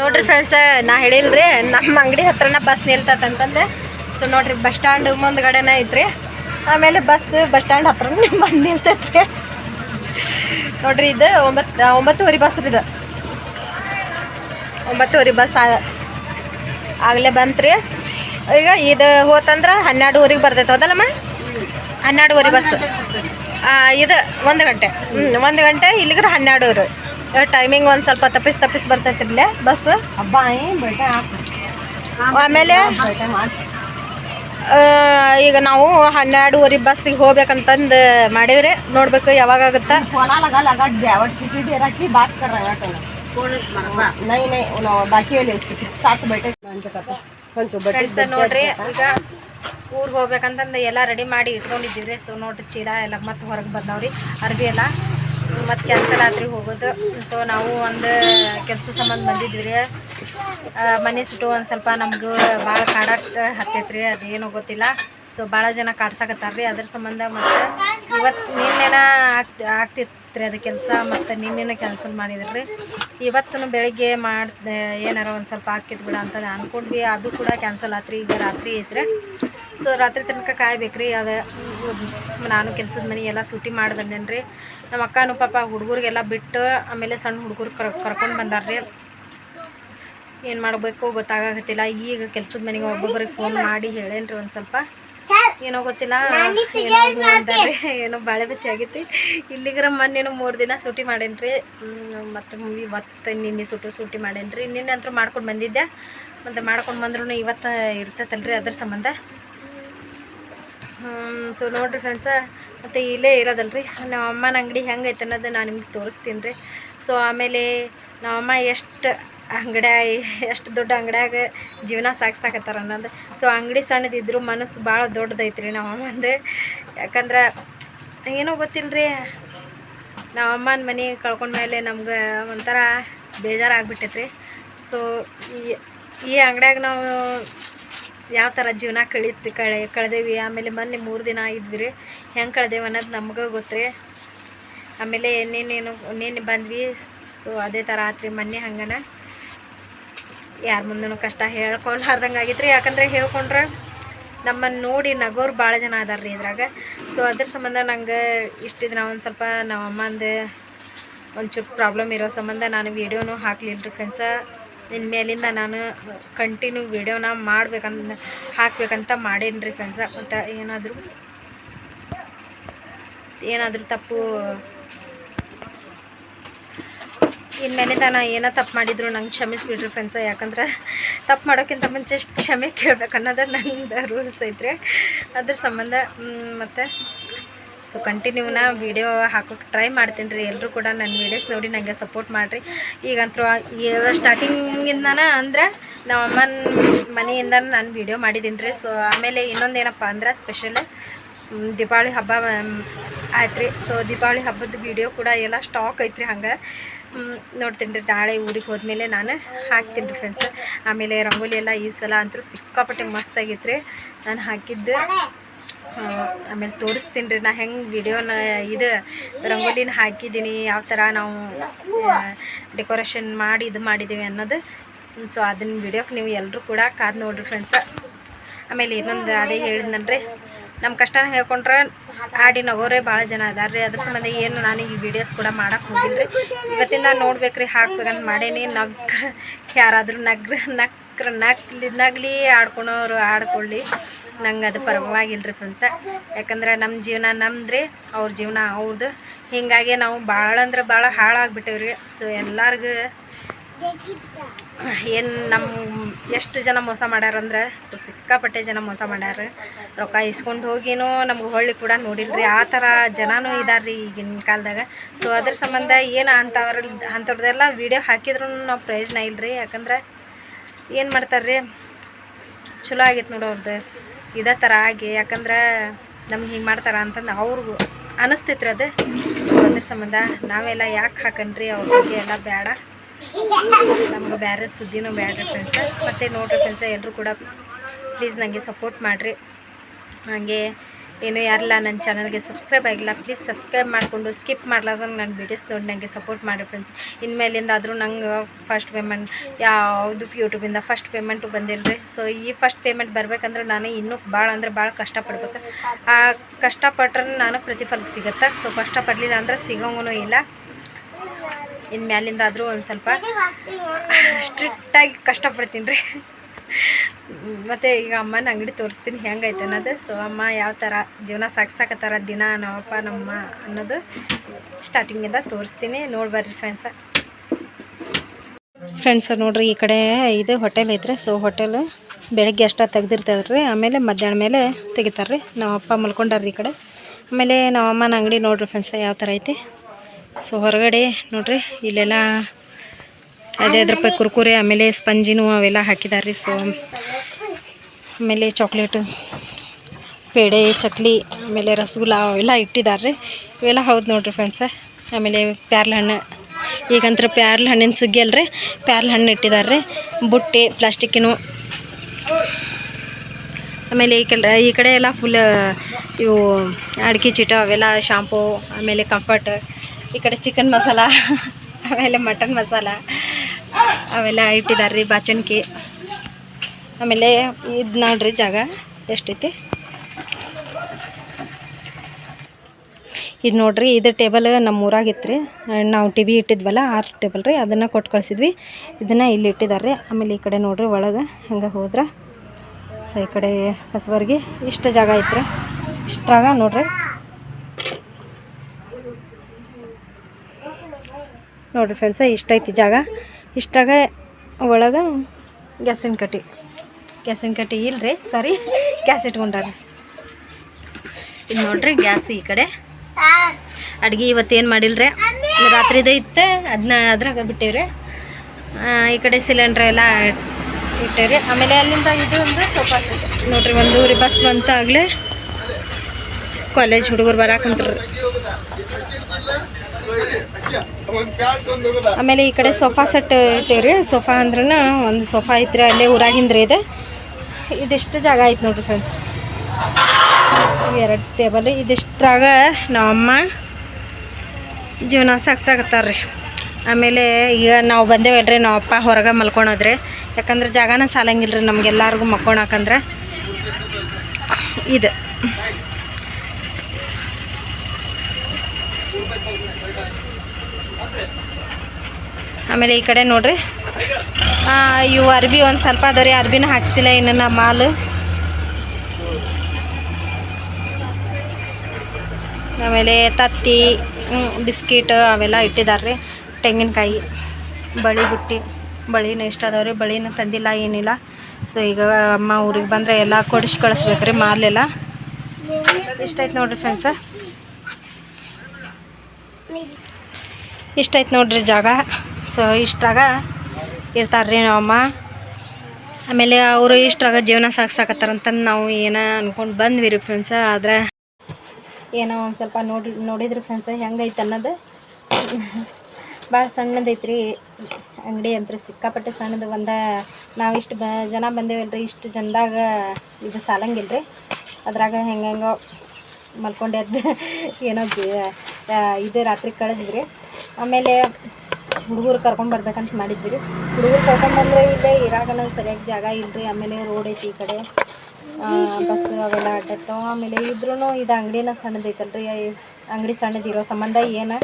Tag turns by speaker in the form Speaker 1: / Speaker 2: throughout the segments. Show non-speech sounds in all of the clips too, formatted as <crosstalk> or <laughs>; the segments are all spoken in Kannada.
Speaker 1: ನೋಡ್ರಿ ಫ್ರೆಂಡ್ಸ್ ನಾ ಹೇಳಿಲ್ರಿ, ನಮ್ಮ ಅಂಗಡಿ ಹತ್ರನ ಬಸ್ ನಿಲ್ತದಂತಂದೆ ಸೊ ನೋಡ್ರಿ ಬಸ್ ಸ್ಟ್ಯಾಂಡ್ ಮುಂದ್ಗಡೆನ ಐತ್ರಿ. ಆಮೇಲೆ ಬಸ್ ಬಸ್ ಸ್ಟ್ಯಾಂಡ್ ಹತ್ರ ಬಂದು ನಿಲ್ತೈತ್ರಿ ನೋಡ್ರಿ, ಇದು ಒಂಬತ್ತು ಒಂಬತ್ತುವರೆ ಬಸ್ ರೀ ಇದು. ಒಂಬತ್ತುವರೆ ಬಸ್ ಆಗಲೇ ಬಂತ್ರಿ. ಈಗ ಇದು ಹೋತಂದ್ರೆ ಹನ್ನೆರಡುವರೆಗೆ ಬರ್ತೈತೆ, ಹೌದಲ್ಲಮ್ಮ? ಹನ್ನೆರಡುವರೆ ಬಸ್ ಇದು ಒಂದು ಗಂಟೆ. ಹ್ಞೂ ಒಂದು ಗಂಟೆ ಇಲ್ಲಿಗ್ರೆ ಹನ್ನೆರಡುವರೆ. ಟೈಮಿಂಗ್ ಒಂದ್ ಸ್ವಲ್ಪ ತಪ್ಪಿಸಿ ತಪ್ಪಿಸ್ ಬರ್ತೈತಿರ್ಲೆ ಬಸ್. ಆಮೇಲೆ? ಈಗ ನಾವು ಹನ್ನೆರಡುವರೆ ಬಸ್ಸಿಗೆ ಹೋಗ್ಬೇಕಂತಂದು ಮಾಡಿವ್ರಿ. ನೋಡ್ಬೇಕು ಯಾವಾಗ ಆಗುತ್ತಾ. ನೋಡ್ರಿ ಈಗ ಊರಿಗೆ ಹೋಗ್ಬೇಕಂತಂದು ಎಲ್ಲ ರೆಡಿ ಮಾಡಿ ಇಟ್ಕೊಂಡಿದ್ದೀವ್ರಿ. ರೀ ಸೊ ನೋಡ್ರಿ ಚೀಲ ಎಲ್ಲ ಮತ್ತೆ ಹೊರಗೆ ಬಂದವ್ರಿ. ಅರ್ಬಿ ಎಲ್ಲ. ಮತ್ತೆ ಕ್ಯಾನ್ಸಲ್ ಆದ್ರಿ ಹೋಗೋದು. ಸೊ ನಾವು ಒಂದು ಕೆಲಸ ಸಂಬಂಧ ಬಂದಿದ್ವಿ ರೀ. ಮನೆ ಸುಟ್ಟು ಒಂದು ಸ್ವಲ್ಪ ನಮ್ಗೆ ಭಾಳ ಕಾಡಾಟ ಹತ್ತೈತ್ರಿ, ಅದೇನೋ ಗೊತ್ತಿಲ್ಲ. ಸೊ ಭಾಳ ಜನ ಕಾಡ್ಸಕತ್ತಾರ ರೀ. ಅದ್ರ ಸಂಬಂಧ ಮತ್ತು ಇವತ್ತು ನಿನ್ನೆನ ಆಗ್ತಿ ಆಗ್ತಿತ್ತು ರೀ ಅದು ಕೆಲಸ, ಮತ್ತು ನಿನ್ನೆನ ಕ್ಯಾನ್ಸಲ್ ಮಾಡಿದ್ರಿ ಇವತ್ತು ಬೆಳಿಗ್ಗೆ ಮಾಡಿ ಏನಾರ ಒಂದು ಸ್ವಲ್ಪ ಹಾಕಿತ್ತು ಬಿಡ ಅಂತ ಅಂದ್ಕೊಂಡ್ವಿ ಅದು ಕೂಡ ಕ್ಯಾನ್ಸಲ್ ಆತ್ರಿ. ಈಗ ರಾತ್ರಿ ಐತ್ರಿ. ಸೊ ರಾತ್ರಿ ತನಕ ಕಾಯ್ಬೇಕ್ರಿ. ಅದು, ನಾನು ಕೆಲಸದ ಮನೆ ಎಲ್ಲ ಸೂಟಿ ಮಾಡಿ ಬಂದೇನೆ ರೀ ನಮ್ಮ ಅಕ್ಕನೂ ಪಾಪ ಹುಡುಗರಿಗೆಲ್ಲ ಬಿಟ್ಟು ಆಮೇಲೆ ಸಣ್ಣ ಹುಡುಗರು ಕರ್, ಕರ್ಕೊಂಡು ಬಂದಾರ್ರಿ. ಏನು ಮಾಡಬೇಕು ಗೊತ್ತಾಗತ್ತಿಲ್ಲ ಈಗ ಕೆಲಸದ ಮನೆಗೆ ಒಬ್ಬೊಬ್ಬರಿಗೆ ಫೋನ್ ಮಾಡಿ ಹೇಳೇನ್ರಿ ಒಂದು ಸ್ವಲ್ಪ. ಏನೋ ಗೊತ್ತಿಲ್ಲ. ಏನೋ ಬಾಳೆ ಬೆಚ್ಚಿ ಆಗೈತಿ. ಇಲ್ಲಿಗರ ಮೊನ್ನೆನೂ ಮೂರು ದಿನ ಸೂಟಿ ಮಾಡೇನ್ರಿ. ಮತ್ತು ಇವತ್ತು ನಿನ್ನೆ ಸುಟ್ಟು ಸೂಟಿ ಮಾಡೇನ್ರಿ. ನಿನ್ನೆ ಅಂತೂ ಮಾಡ್ಕೊಂಡು ಬಂದಿದ್ದೆ. ಮತ್ತು ಮಾಡ್ಕೊಂಡು ಬಂದ್ರೂ ಇವತ್ತು ಇರ್ತೈತಲ್ರಿ ಅದ್ರ ಸಂಬಂಧ. ಸೊ ನೋಡ್ರಿ ಫ್ರೆಂಡ್ಸ ಮತ್ತು ಇಲ್ಲೇ ಇರೋದಲ್ರಿ. ನಮ್ಮ ಅಮ್ಮನ ಅಂಗಡಿ ಹೆಂಗೈತೆ ಅನ್ನೋದು ನಾನು ನಿಮ್ಗೆ ತೋರಿಸ್ತೀನಿ ರೀ ಸೊ ಆಮೇಲೆ ನಮ್ಮಮ್ಮ ಎಷ್ಟು ಅಂಗಡಿ ಎಷ್ಟು ದೊಡ್ಡ ಅಂಗಡ್ಯಾಗ ಜೀವನ ಸಾಗಿಸಾಕತ್ತಾರ ಅನ್ನೋದು. ಸೊ ಅಂಗಡಿ ಸಣ್ಣದಿದ್ರು ಮನಸ್ಸು ಭಾಳ ದೊಡ್ಡದೈತ್ರಿ ನಮ್ಮ ನಮ್ಮಮ್ಮಂದು ಯಾಕಂದ್ರೆ ಏನೋ ಗೊತ್ತಿಲ್ಲ ರೀ ನಮ್ಮ ಅಮ್ಮನ ಮನೆ ಕಳ್ಕೊಂಡ್ಮೇಲೆ ನಮ್ಗೆ ಒಂಥರ ಬೇಜಾರಾಗ್ಬಿಟ್ಟೈತ್ರಿ. ಸೊ ಈ ಈ ಅಂಗಡ್ಯಾಗ ನಾವು ಯಾವ ಥರ ಜೀವನ ಕಳೀತು, ಕಳೆ, ಕಳೆದೇವಿ. ಆಮೇಲೆ ಮೊನ್ನೆ ಮೂರು ದಿನ ಆಗಿದ್ವಿ ರೀ ಹೆಂಗೆ ಕಳ್ದೇವು ಅನ್ನೋದು ನಮ್ಗೆ ಗೊತ್ತ್ರಿ. ಆಮೇಲೆ ನೀನೇನು ನೀನು ಬಂದ್ವಿ ಸೊ ಅದೇ ಥರ ಆತ್ರಿ ಮೊನ್ನೆ ಹಂಗನ. ಯಾರ ಮುಂದೂ ಕಷ್ಟ ಹೇಳ್ಕೊಲಾರ್ದಂಗೆ ಆಗಿತ್ತು ರೀ ಯಾಕಂದ್ರೆ ಹೇಳ್ಕೊಂಡ್ರೆ ನಮ್ಮನ್ನು ನೋಡಿ ನಗೋರು ಭಾಳ ಜನ ಅದಾರ ರೀ ಇದ್ರಾಗ. ಸೊ ಅದ್ರ ಸಂಬಂಧ ನಂಗೆ ಇಷ್ಟಿದ್ರೆ ನಾವು ಒಂದು ಸ್ವಲ್ಪ ನಮ್ಮ ಅಮ್ಮಂದು ಒಂಚೂರು ಪ್ರಾಬ್ಲಮ್ ಇರೋ ಸಂಬಂಧ ನಾನು ವೀಡಿಯೋನೂ ಹಾಕ್ಲಿಲ್ಲ ರೀ ಫ್ರೆಂಡ್ಸ ಇನ್ನು ಮೇಲಿಂದ ನಾನು ಕಂಟಿನ್ಯೂ ವೀಡಿಯೋನ ಮಾಡ್ಬೇಕಂತ ಹಾಕ್ಬೇಕಂತ ಮಾಡೇನಿ ರೀ ಫ್ರೆಂಡ್ಸ ಮತ್ತು ಏನಾದರೂ ಏನಾದರೂ ತಪ್ಪು ಇನ್ಮೇಲೆ ನಾ ಏನೋ ತಪ್ಪು ಮಾಡಿದ್ರು ನಂಗೆ ಕ್ಷಮಿಸ್ಬಿಡ್ರಿ ಫ್ರೆಂಡ್ಸ ಯಾಕಂದ್ರೆ ತಪ್ಪು ಮಾಡೋಕ್ಕಿಂತ ಮುಂಚೆ ಕ್ಷಮೆ ಕೇಳ್ಬೇಕು ಅನ್ನೋದು ನನ್ನ ರೂಲ್ಸ್ ಐತ್ರಿ. ಅದ್ರ ಸಂಬಂಧ ಮತ್ತು ಸೊ ಕಂಟಿನ್ಯೂನ ವೀಡಿಯೋ ಹಾಕೋಕೆ ಟ್ರೈ ಮಾಡ್ತೀನಿ ರೀ. ಎಲ್ಲರೂ ಕೂಡ ನನ್ನ ವೀಡಿಯೋಸ್ ನೋಡಿ ನನಗೆ ಸಪೋರ್ಟ್ ಮಾಡಿರಿ. ಈಗಂತೂ ಸ್ಟಾರ್ಟಿಂಗಿಂದನ ಅಂದರೆ ನಮ್ಮ ಅಮ್ಮನ ಮನೆಯಿಂದ ನಾನು ವೀಡಿಯೋ ಮಾಡಿದ್ದೀನಿ ರೀ ಸೊ ಆಮೇಲೆ ಇನ್ನೊಂದು ಏನಪ್ಪ ಅಂದ್ರೆ ಸ್ಪೆಷಲ್ ದೀಪಾವಳಿ ಹಬ್ಬ ಆಯ್ತು ರೀ ಸೊ ದೀಪಾವಳಿ ಹಬ್ಬದ ವೀಡಿಯೋ ಕೂಡ ಎಲ್ಲ ಸ್ಟಾಕ್ ಐತ್ರಿ ಹಂಗೆ. ನೋಡ್ತೀನಿ ರೀ, ನಾಳೆ ಊರಿಗೆ ಹೋದ್ಮೇಲೆ ನಾನು ಹಾಕ್ತೀನಿ ರೀ ಫ್ರೆಂಡ್ಸ್ ಆಮೇಲೆ ರಂಗೋಲಿ ಎಲ್ಲ ಈ ಸಲ ಅಂತೂ ಸಿಕ್ಕಾಪಟ್ಟೆ ಮಸ್ತ್ ಆಗೈತೆ ರೀ ನಾನು ಹಾಕಿದ್ದು. ಆಮೇಲೆ ತೋರಿಸ್ತೀನಿ ರೀ, ನಾ ಹೆಂಗೆ ವಿಡಿಯೋನ ಇದು ರಂಗೋಲಿನ ಹಾಕಿದ್ದೀನಿ, ಯಾವ ಥರ ನಾವು ಡೆಕೋರೇಷನ್ ಮಾಡಿ ಇದು ಮಾಡಿದ್ದೀವಿ ಅನ್ನೋದು. ಸೊ ಅದನ್ನ ವಿಡಿಯೋಕ್ಕೆ ನೀವು ಎಲ್ಲರೂ ಕೂಡ ಕಾದು ನೋಡ್ರಿ ಫ್ರೆಂಡ್ಸ ಆಮೇಲೆ ಇನ್ನೊಂದು ಅದೇ ಹೇಳಿದ್ನಲ್ರಿ ನಮ್ಮ ಕಷ್ಟನ ಹೇಳ್ಕೊಂಡ್ರೆ ಹಾಡಿ ನಗೋರೇ ಭಾಳ ಜನ ಇದಾರೆ ರೀ. ಅದ್ರ ಸಂಬಂಧ ಏನು ನಾನು ಈ ವಿಡಿಯೋಸ್ ಕೂಡ ಮಾಡಕ್ಕೆ ಹೋಗಿಲ್ಲ ರೀ. ಇವತ್ತಿಂದ ನೋಡ್ಬೇಕ್ರಿ ಹಾಕ್ಬೇಕಂತ ಮಾಡೇನಿ. ನಗ್ರ, ಯಾರಾದರೂ ನಗ್ರ, ನಕ್ರ, ನಕ್ಲಿ, ನಗ್ಲಿ ಆಡ್ಕೊಳೋರು ಆಡ್ಕೊಳ್ಳಿ. ನಂಗೆ ಅದು ಪರವಾಗಿಲ್ಲ ರೀ ಫ್ರೆಂಡ್ಸ ಯಾಕಂದ್ರೆ ನಮ್ಮ ಜೀವನ ನಮ್ದ್ರಿ, ಅವ್ರ ಜೀವನ ಅವ್ರದ್ದು ಹೀಗಾಗಿ ನಾವು ಭಾಳ ಅಂದ್ರೆ ಭಾಳ ಹಾಳಾಗ್ಬಿಟ್ಟೇವ್ರಿ. ಸೊ ಎಲ್ಲರಿಗೂ ಏನು ನಮ್ಮ ಎಷ್ಟು ಜನ ಮೋಸ ಮಾಡ್ಯಾರಂದ್ರೆ ಸೊ ಸಿಕ್ಕಾಪಟ್ಟೆ ಜನ ಮೋಸ ಮಾಡ್ಯಾರ. ರೊಕ್ಕ ಇಸ್ಕೊಂಡು ಹೋಗಿನೂ ನಮ್ಗೆ ಹೊಳ್ಳಿ ಕೂಡ ನೋಡಿಲ್ರಿ. ಆ ಥರ ಜನನೂ ಇದಾರೆ ರೀ ಈಗಿನ ಕಾಲದಾಗ. ಸೊ ಅದ್ರ ಸಂಬಂಧ ಏನು ಅಂಥವ್ರ ಅಂಥವ್ರದ್ದೆಲ್ಲ ವೀಡಿಯೋ ಹಾಕಿದ್ರೂ ನಾವು ಪ್ರಯೋಜನ ಇಲ್ಲರಿ ಯಾಕಂದ್ರೆ ಏನು ಮಾಡ್ತಾರ್ರಿ? ಚಲೋ ಆಗೈತೆ ನೋಡು ಅವ್ರದ್ದು ಇದೇ ಥರ ಆಗಿ, ಯಾಕಂದ್ರೆ ನಮ್ಗೆ ಹಿಂಗೆ ಮಾಡ್ತಾರ ಅಂತಂದು ಅವ್ರಿಗೂ ಅನಿಸ್ತೈತ್ರಿ ಅದು. ಅದ್ರ ಸಂಬಂಧ ನಾವೆಲ್ಲ ಯಾಕೆ ಹಾಕನ್ರಿ? ಅವ್ರ ಬಗ್ಗೆ ಎಲ್ಲ ಬೇಡ ನಮ್ಗೆ ಬೇರೆ ಸುದ್ದಿನೂ ಬೇಡ್ರಿ ಫ್ರೆಂಡ್ಸ ಮತ್ತು ನೋಡ್ರಿ ಫ್ರೆಂಡ್ಸ ಎಲ್ಲರೂ ಕೂಡ ಪ್ಲೀಸ್ ನನಗೆ ಸಪೋರ್ಟ್ ಮಾಡಿರಿ. ಹಾಗೆ ಏನು ಯಾರಲ್ಲ, ನನ್ನ ಚಾನಲ್ಗೆ ಸಬ್ಸ್ಕ್ರೈಬ್ ಆಗಿಲ್ಲ ಪ್ಲೀಸ್ ಸಬ್ಸ್ಕ್ರೈಬ್ ಮಾಡಿಕೊಂಡು ಸ್ಕಿಪ್ ಮಾಡ್ಲಾರ್ದಂಗೆ ನನ್ನ ವೀಡಿಯೋಸ್ ನೋಡಿ ನನಗೆ ಸಪೋರ್ಟ್ ಮಾಡಿ ಫ್ರೆಂಡ್ಸ್ ಇನ್ಮೇಲಿಂದ ಆದರೂ ನಂಗೆ ಫಸ್ಟ್ ಪೇಮೆಂಟ್ ಯಾವುದು ಯೂಟ್ಯೂಬಿಂದ ಫಸ್ಟ್ ಪೇಮೆಂಟು ಬಂದಿಲ್ಲರಿ ಸೊ ಈ ಫಸ್ಟ್ ಪೇಮೆಂಟ್ ಬರಬೇಕಂದ್ರೆ ನಾನು ಇನ್ನೂ ಭಾಳ ಅಂದ್ರೆ ಭಾಳ ಕಷ್ಟಪಡ್ಬೇಕು. ಆ ಕಷ್ಟಪಟ್ರೆ ನಾನು ಪ್ರತಿಫಲ ಸಿಗುತ್ತೆ? ಸೊ ಕಷ್ಟಪಡಲಿಲ್ಲ ಅಂದ್ರೆ ಸಿಗೋಂಗೂ ಇಲ್ಲ. ಇನ್ನು ಮ್ಯಾಲಿಂದ ಆದರೂ ಒಂದು ಸ್ವಲ್ಪ ಸ್ಟ್ರಿಕ್ಟಾಗಿ <laughs> ಕಷ್ಟಪಡ್ತೀನಿ ರೀ. ಮತ್ತು ಈಗ ಅಮ್ಮನ ಅಂಗಡಿ ತೋರಿಸ್ತೀನಿ ಹೆಂಗೈತೆ ಅನ್ನೋದು. ಸೊ ಅಮ್ಮ ಯಾವ ಥರ ಜೀವನ ಸಾಗ್ಸಾಕತ್ತಾರ ದಿನ ನಾವಪ್ಪ ನಮ್ಮ ಅನ್ನೋದು ಸ್ಟಾರ್ಟಿಂಗಿಂದ ತೋರಿಸ್ತೀನಿ. ನೋಡಿ ಬರ್ರಿ ಫ್ರೆಂಡ್ಸ ಫ್ರೆಂಡ್ಸ್ ನೋಡ್ರಿ ಈ ಕಡೆ ಇದು ಹೋಟೆಲ್ ಐತ್ರಿ. ಸೊ ಹೋಟೆಲ್ ಬೆಳಗ್ಗೆ ಅಷ್ಟ ತೆಗ್ದಿರ್ತಾರೆ ರೀ ಆಮೇಲೆ ಮಧ್ಯಾಹ್ನ ಮೇಲೆ ತೆಗಿತಾರೆ ರೀ ನಮ್ಮ ಅಪ್ಪ ಮಲ್ಕೊಂಡಾರ್ರಿ ಈ ಕಡೆ. ಆಮೇಲೆ ನಮ್ಮ ಅಮ್ಮನ ಅಂಗಡಿ ನೋಡ್ರಿ ಫ್ರೆಂಡ್ಸ ಯಾವ ಥರ ಐತಿ. ಸೊ ಹೊರಗಡೆ ನೋಡ್ರಿ, ಇಲ್ಲೆಲ್ಲ ಐದೈದು ರೂಪಾಯಿ ಕುರ್ಕುರೆ, ಆಮೇಲೆ ಸ್ಪಂಜಿನೂ ಅವೆಲ್ಲ ಹಾಕಿದ್ದಾರೆ ರೀ. ಸೊ ಆಮೇಲೆ ಚಾಕ್ಲೇಟು ಪೇಡೆ, ಚಕ್ಲಿ, ಆಮೇಲೆ ರಸಗುಲ್ಲ ಅವೆಲ್ಲ ಇಟ್ಟಿದ್ದಾರೆ ರೀ. ಇವೆಲ್ಲ ಹೌದು ನೋಡ್ರಿ ಫ್ರೆಂಡ್ಸ ಆಮೇಲೆ ಪ್ಯಾರ್ಲ ಹಣ್ಣು ಈಗಂತರ ಪ್ಯಾರ್ಲ ಹಣ್ಣಿನ ಸುಗ್ಗಿ ಅಲ್ರಿ. ಪ್ಯಾರ್ಲ ಹಣ್ಣು ಇಟ್ಟಿದ್ದಾರೆ ರೀ. ಬುಟ್ಟಿ ಪ್ಲಾಸ್ಟಿಕ್ಕಿನೂ ಆಮೇಲೆ ಈ ಕೆಲ, ಈ ಕಡೆ ಎಲ್ಲ ಫುಲ್ ಇವು ಅಡಿಕೆ ಚೀಟ ಅವೆಲ್ಲ ಶಾಂಪೂ ಆಮೇಲೆ ಕಂಫರ್ಟ್ ಈ ಕಡೆ ಚಿಕನ್ ಮಸಾಲ, ಆಮೇಲೆ ಮಟನ್ ಮಸಾಲ ಅವೆಲ್ಲ ಇಟ್ಟಿದ್ದಾರೆ ರೀ ಬಾಚಣಿಕೆ. ಆಮೇಲೆ ಇದು ನೋಡ್ರಿ ಜಾಗ ಎಷ್ಟೈತಿ. ಇದು ನೋಡ್ರಿ, ಇದು ಟೇಬಲ್ ನಮ್ಮ ಊರಾಗಿತ್ತು ರೀ ನಾವು ಟಿ ವಿ ಇಟ್ಟಿದ್ವಲ್ಲ, ಆರು ಟೇಬಲ್ ರೀ, ಅದನ್ನು ಕೊಟ್ಟು ಕಳಿಸಿದ್ವಿ. ಇದನ್ನು ಇಲ್ಲಿ ಇಟ್ಟಿದ್ದಾರೆ ಆಮೇಲೆ ಈ ಕಡೆ ನೋಡ್ರಿ ಒಳಗೆ ಹಂಗೆ ಹೋದ್ರೆ. ಸೊ ಈ ಕಡೆ ಕಸಬರ್ಗಿ ಇಷ್ಟು ಜಾಗ ಐತ್ರಿ. ಇಷ್ಟಾಗ ನೋಡ್ರಿ. ನೋಡ್ರಿ ಫ್ರೆಂಡ್ಸ ಇಷ್ಟೈತಿ ಜಾಗ. ಇಷ್ಟಾಗ ಒಳಗೆ ಗ್ಯಾಸಿನ ಕಟ್ಟಿ. ಗ್ಯಾಸಿನ ಕಟ್ಟಿ ಇಲ್ರಿ ಸಾರಿ ಗ್ಯಾಸ್ ಇಟ್ಕೊಂಡಾರೆ ಇದು ನೋಡ್ರಿ ಗ್ಯಾಸ್ ಈ ಕಡೆ. ಅಡುಗೆ ಇವತ್ತೇನು ಮಾಡಿಲ್ರಿ? ರಾತ್ರಿದೇ ಇತ್ತು ಅದನ್ನ ಅದ್ರಾಗ ಬಿಟ್ಟೇವ್ರಿ. ಈ ಕಡೆ ಸಿಲಿಂಡ್ರ್ ಎಲ್ಲ ಇಟ್ಟೇವ್ರಿ. ಆಮೇಲೆ ಅಲ್ಲಿಂದ ಇದು ಒಂದು ಸೋಫಾ ಸೆಟ್ ನೋಡ್ರಿ ಒಂದೂವರೆ ಬಸ್ ಬಂತಾಗಲೇ ಕಾಲೇಜ್ ಹುಡುಗರು ಬರಾಕಂತ್ರಿ ಆಮೇಲೆ ಈ ಕಡೆ ಸೋಫಾ ಸೆಟ್ ಇಟ್ಟೇವ್ರಿ. ಸೋಫಾ ಅಂದ್ರೂ ಒಂದು ಸೋಫಾ ಐತ್ರಿ ಅಲ್ಲೇ ಊರಾಗಿಂದ್ರಿ ಇದು. ಇದಿಷ್ಟು ಜಾಗ ಐತೆ ನೋಡ್ರಿ ಫ್ರೆಂಡ್ಸ್ ಎರಡು ಟೇಬಲ್, ಇದಿಷ್ಟ್ರಾಗ ನಮ್ಮಮ್ಮ ಜೀವನ ಸಾಕ್ಸಾಕತ್ತಾರ್ರಿ ಆಮೇಲೆ ಈಗ ನಾವು ಬಂದೇವಲ್ರಿ, ನಾವು ಅಪ್ಪ ಹೊರಗೆ ಮಲ್ಕೊಳೋದ್ರಿ. ಯಾಕಂದ್ರೆ ಜಾಗನೇ ಸಾಲಂಗಿಲ್ಲ ರೀ ನಮ್ಗೆಲ್ಲರಿಗೂ ಮಕ್ಕೊಳಕಂದ್ರೆ. ಇದು. ಆಮೇಲೆ ಈ ಕಡೆ ನೋಡ್ರಿ. ಇವು ಅರ್ಬಿ ಒಂದು ಸ್ವಲ್ಪ ಅದಾವ್ರಿ ಅರ್ಬಿನ ಹಾಕ್ಸಿಲ್ಲ ಇನ್ನು ಮಾಲು. ಆಮೇಲೆ ತತ್ತಿ ಬಿಸ್ಕಿಟ್ ಅವೆಲ್ಲ ಇಟ್ಟಿದ್ದಾರೆ ರೀ, ತೆಂಗಿನಕಾಯಿ ಬಳಿ ಬಿಟ್ಟಿ. ಬಳಿನ ಇಷ್ಟ ಅದಾವ ರೀ ಬಳಿನ ತಂದಿಲ್ಲ, ಏನಿಲ್ಲ. ಸೊ ಈಗ ಅಮ್ಮ ಊರಿಗೆ ಬಂದರೆ ಎಲ್ಲ ಕೊಡಿಸಿ ಕಳಿಸ್ಬೇಕು ರೀ ಮಾಲೆಲ್ಲ ಇಷ್ಟಾಯ್ತು ನೋಡ್ರಿ ಫ್ರೆಂಡ್ಸ ಇಷ್ಟಾಯ್ತು ನೋಡ್ರಿ ಜಾಗ? ಸೊ, ಇಷ್ಟ್ರಾಗ ಇರ್ತಾರೆ ರೀ ನಮ್ಮಮ್ಮ. ಆಮೇಲೆ ಅವರು ಇಷ್ಟ್ರಾಗ ಜೀವನ ಸಾಗಿಸಾಕತ್ತಾರಂತಂದು ನಾವು ಏನೋ ಅಂದ್ಕೊಂಡು ಬಂದ್ವಿ ರೀ ಫ್ರೆಂಡ್ಸ ಆದ್ರೆ ಏನೋ ಒಂದು ಸ್ವಲ್ಪ ನೋಡಿ, ನೋಡಿದ್ರಿ ಫ್ರೆಂಡ್ಸ ಹೆಂಗೈತೆ ಅನ್ನೋದು. ಭಾಳ ಸಣ್ಣದೈತ್ರಿ. ಅಂಗಡಿ ಅಂತ ಸಿಕ್ಕಾಪಟ್ಟೆ ಸಣ್ಣದು. ಒಂದು ನಾವಿಷ್ಟು ಬ, ಜನ ಬಂದೇವಲ್ರಿ, ಇಷ್ಟು ಜನದಾಗ ಇದು ಸಾಲಂಗಿಲ್ಲ ರೀ ಅದ್ರಾಗ ಹೆಂಗೆಂಗೋ ಮಲ್ಕೊಂಡೆದ್ದು ಏನೋ ಜೀ- ಇದು ರಾತ್ರಿ ಕಳೆದ್ರಿ ರೀ. ಆಮೇಲೆ ಹುಡುಗರು ಕರ್ಕೊಂಡು ಬರ್ಬೇಕಂತ ಮಾಡಿದ್ವಿ ರೀ. ಹುಡುಗರು ಕರ್ಕೊಂಡ್ಬಂದ್ರೆ ಇಲ್ಲೇ ಇರಾಗಲ್ಲ ಸರಿಯಾಗಿ ಜಾಗ ಇಲ್ರಿ ಆಮೇಲೆ ರೋಡ್ ಐತಿ ಈ ಕಡೆ. ಬಸ್ ಅವೆಲ್ಲ ಅಡ್ಡಾಡ್ತಾವ. ಆಮೇಲೆ ಇದ್ರೂ ಇದು ಅಂಗಡಿನ ಸಣ್ಣದೈತಲ್ರಿ ಅಂಗಡಿ ಸಣ್ಣದಿರೋ ಸಂಬಂಧ ಏನು?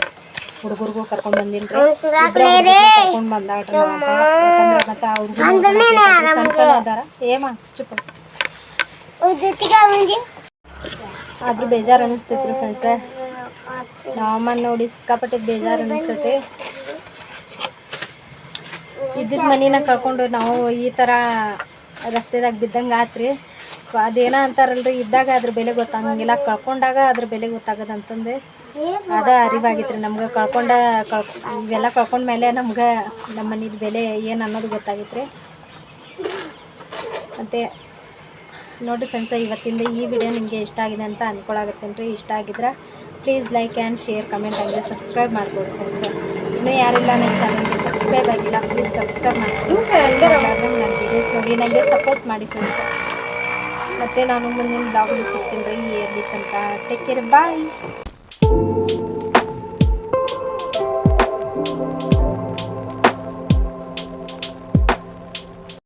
Speaker 1: ಹುಡುಗರಿಗೂ ಕರ್ಕೊಂಡು ಬಂದಿನಿ ಕರ್ಕೊಂಡು ಬಂದಾಡ್ರಿ ಮತ್ತೆ ಅವ್ರಿಗೂ ಅದಾರ. ಏಮ ಚುಪ್ಪ ಆದ್ರೂ ಬೇಜಾರು ಅನಿಸ್ತೈತ್ರಿ ಫ್ರೆಂಡ್ಸ ನಾವಮ್ಮ ನೋಡಿ ಸಿಕ್ಕಾಪಟ್ಟೆ ಬೇಜಾರು ಅನಿಸ್ತೈತಿ. ಇದ್ರ ಮನಿನ ಕಳ್ಕೊಂಡು ನಾವು ಈ ಥರ ರಸ್ತೆದಾಗ ಬಿದ್ದಂಗೆ ಆತ್ರಿ. ಅದೇನ ಅಂತಾರಲ್ರಿ, ಇದ್ದಾಗ ಅದ್ರ ಬೆಲೆ ಗೊತ್ತಾಗಂಗಿಲ್ಲ. ಕಳ್ಕೊಂಡಾಗ ಅದ್ರ ಬೆಲೆ ಗೊತ್ತಾಗದಂತಂದು ಅದ ಅರಿವಾಗಿತ್ರಿ ನಮ್ಗೆ. ಕಳ್ಕೊಂಡ ಕಳ್ ಇವೆಲ್ಲ ಕಳ್ಕೊಂಡ್ಮೇಲೆ ನಮ್ಗೆ ನಮ್ಮ ಮನಿದ ಬೆಲೆ ಏನು ಅನ್ನೋದು ಗೊತ್ತಾಗಿತ್ರಿ. ಮತ್ತು ನೋಡಿರಿ ಫ್ರೆಂಡ್ಸ ಇವತ್ತಿಂದ ಈ ವಿಡಿಯೋ ನಿಮಗೆ ಇಷ್ಟ ಆಗಿದೆ ಅಂತ ಅಂದ್ಕೊಳಾಗತ್ತೇನೆ ರೀ ಇಷ್ಟ ಆಗಿದ್ರೆ please like and share comment ಆಗಿದೆ ಸಬ್ಸ್ಕ್ರೈಬ್ ಮಾಡ್ಕೊಡ್ತೀನಿ ಇನ್ನೂ ಯಾರಿಲ್ಲ ನನ್ನ ಚಾನಲ್ಗೆ ಸಬ್ಸ್ಕ್ರೈಬ್ ಆಗಿಲ್ಲ ಪ್ಲೀಸ್ ಸಬ್ಸ್ಕ್ರೈಬ್ ಮಾಡಿ. ನನ್ನ ವೀಡಿಯೋಸ್ ನೋಡಿ ನನಗೆ ಸಪೋರ್ಟ್ ಮಾಡಿ ಫ್ರೆಂಡ್ಸ್ ಮತ್ತು ನಾನು ಮುಂದಿನ ಬ್ಲಾಗಲ್ಲಿ ಸಿಗ್ತೀನಿ ರೀ ಇಯರ್ಲಿ ತನಕ. Take care bye